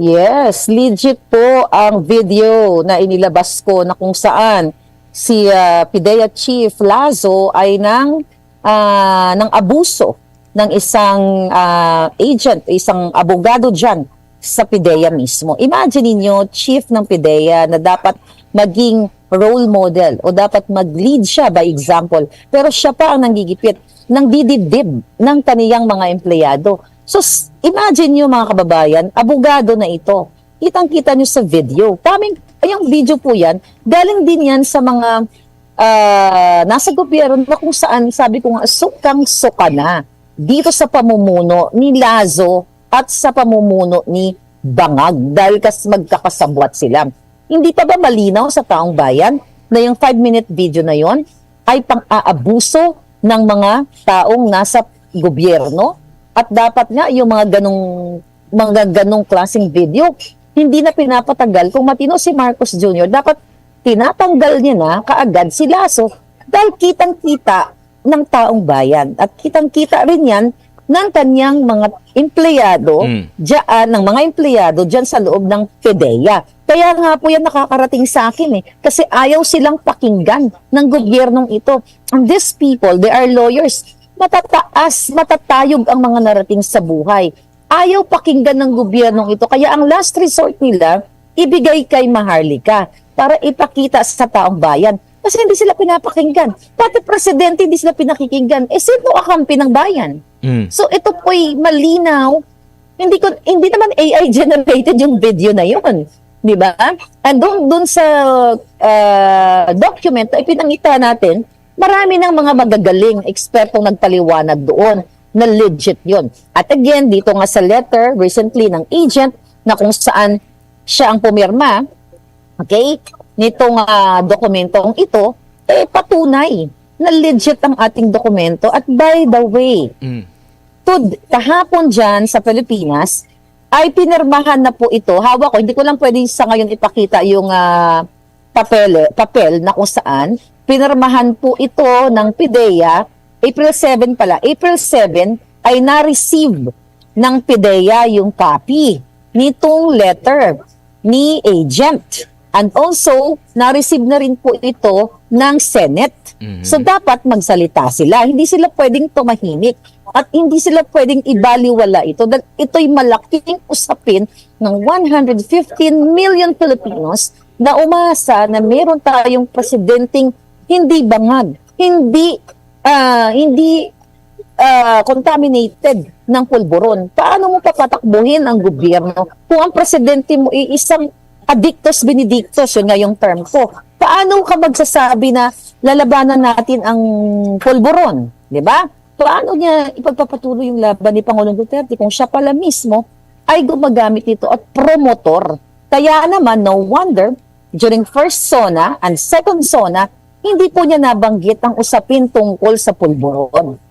Yes, legit po ang video na inilabas ko na kung saan si ah, PIDEA Chief Lazo ay nang ah, ng abuso ng isang ah, agent, isang abogado dyan sa PIDEA mismo. Imagine niyo chief ng PIDEA na dapat maging role model o dapat mag-lead siya by example. Pero siya pa ang nanggigipit ng didibdib ng kaniyang mga empleyado. So, imagine nyo mga kababayan, abogado na ito. Kitang-kita nyo sa video. Kaming, yung video po yan, galing din yan sa mga ah, nasa gobyerno na kung saan, sabi ko nga, sukang-suka na dito sa pamumuno ni Lazo at sa pamumuno ni Bangag dahil kas magkakasabwat sila. Hindi pa ba malinaw sa taong bayan na yung 5-minute video na yon ay pang-aabuso ng mga taong nasa gobyerno at dapat nga yung mga ganong mga ganong klaseng video hindi na pinapatagal kung matino si Marcos Jr. dapat tinatanggal niya na kaagad si Lasso dahil kitang-kita ng taong bayan at kitang-kita rin yan ng kanyang mga empleyado Mm. diyan ng mga empleyado diyan sa loob ng PDEA. Kaya nga po yan nakakarating sa akin eh kasi ayaw silang pakinggan ng gobyernong ito. And these people, they are lawyers. Matataas, matatayog ang mga narating sa buhay. Ayaw pakinggan ng gobyernong ito. Kaya ang last resort nila, ibigay kay Maharlika para ipakita sa taong bayan. Kasi hindi sila pinapakinggan. Pati presidente hindi sila pinakikinggan. Eh sino kakampi ng bayan? Mm. So ito po'y malinaw. Hindi ko hindi naman AI generated yung video na yun. 'Di ba? And doon doon sa uh, document na ipinangita natin, marami ng mga magagaling ekspertong nagpaliwanag doon na legit yun. At again, dito nga sa letter recently ng agent na kung saan siya ang pumirma, okay, nitong ah, dokumentong ito, eh patunay na legit ang ating dokumento. At by the way, Mm. to kahapon dyan sa Pilipinas, ay pinirmahan na po ito. Hawak ko, hindi ko lang pwede sa ngayon ipakita yung ah, papel, papel na kung saan. Pinirmahan po ito ng PIDEA, April 7 pala. April 7 ay na-receive ng PIDEA yung copy nitong letter ni agent. And also, na-receive na rin po ito ng Senate. Mhm. So dapat magsalita sila. Hindi sila pwedeng tumahimik at hindi sila pwedeng ibaliwala ito. Dahil ito'y malaking usapin ng 115 million Filipinos na umasa na meron tayong presidenteng hindi bangag, hindi ah, hindi ah, contaminated ng pulburon. Paano mo papatakbuhin ang gobyerno kung ang presidente mo ay isang addictus benedictus, yun nga yung term ko. Paano ka magsasabi na lalabanan natin ang pulburon? Di ba? Paano niya ipagpapatuloy yung laban ni Pangulong Duterte kung siya pala mismo ay gumagamit ito at promotor? Kaya naman, no wonder, during first SONA and second SONA, hindi po niya nabanggit ang usapin tungkol sa pulburon.